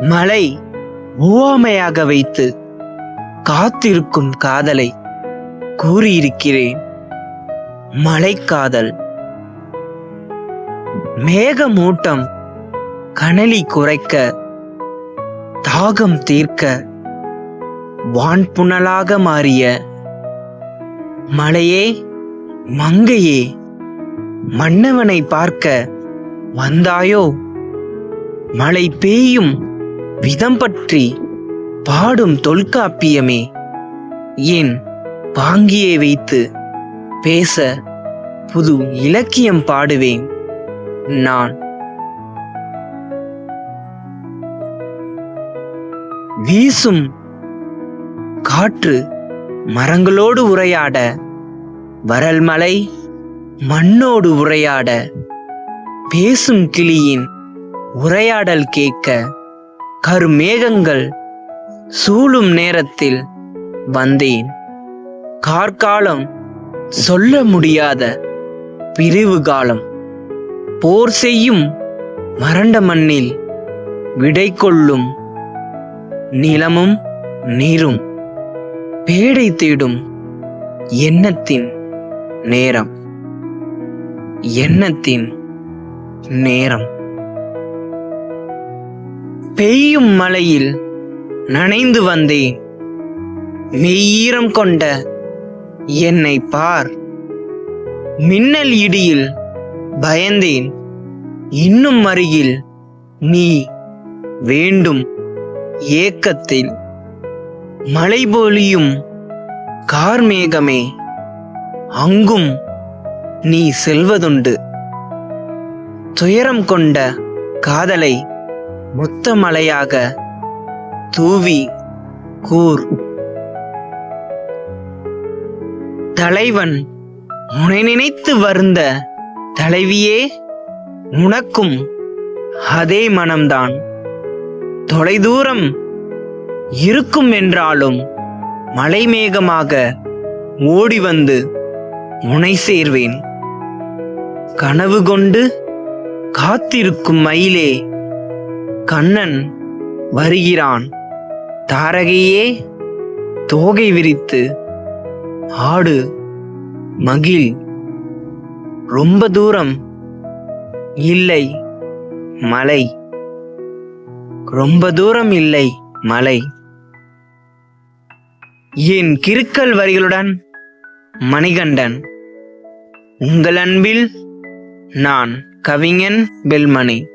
மலை ஓமையாக வைத்து காத்திருக்கும் காதலை கூறியிருக்கிறேன். மலைக்காதல். மேகமூட்டம் கனலி குறைக்க தாகம் தீர்க்க வான்புணலாக மாறிய மலையே மங்கையே மன்னவனை பார்க்க வந்தாயோ? மழை பெய்யும் விதம் பற்றி பாடும் தொல்காப்பியமே. என் பாங்கியை வைத்து பேச புது இலக்கியம் பாடுவேன் நான். வீசும் காற்று மரங்களோடு உரையாட வரல் மலை மண்ணோடு உரையாட பேசும் கிளியின் உரையாடல் கேட்க கருமேகங்கள் சூழும் நேரத்தில் வந்தேன். கார்காலம் சொல்ல முடியாத பிரிவு காலம். போர் செய்யும் வறண்ட மண்ணில் விடை கொள்ளும் நிலமும் நீரும் பேடை தேடும் எண்ணத்தின் நேரம். எண்ணத்தின் நேரம். பெய்யும் மழையில் நனைந்து வந்தேன் மெய்யீரம் கொண்ட என்னை பார். மின்னல் இடியில் பயந்தேன். இன்னும் அருகில் நீ வேண்டும் ஏக்கத்தில். மழை பொழியும் கார்மேகமே அங்கும் நீ செல்வதுண்டு. துயரம் கொண்ட காதலை மொத்த மலையாக தூவி கூர். தலைவன் உனை நினைத்து வருந்த தலைவியே உனக்கும் அதே மனம்தான். தொலைதூரம் இருக்கும் என்றாலும் மலைமேகமாக ஓடி வந்து உனை சேர்வேன். கனவு கொண்டு காத்திருக்கும் மயிலே கண்ணன் வருகிறான். தாரகையே தோகை விரித்து ஆடு மகிழ். ரொம்ப தூரம் இல்லை மலை. ரொம்ப தூரம் இல்லை மலை. என் கிறுக்கல் வரிகளுடன் மணிகண்டன் உங்கள் அன்பில் நான் கவிஞன் பெல்மணி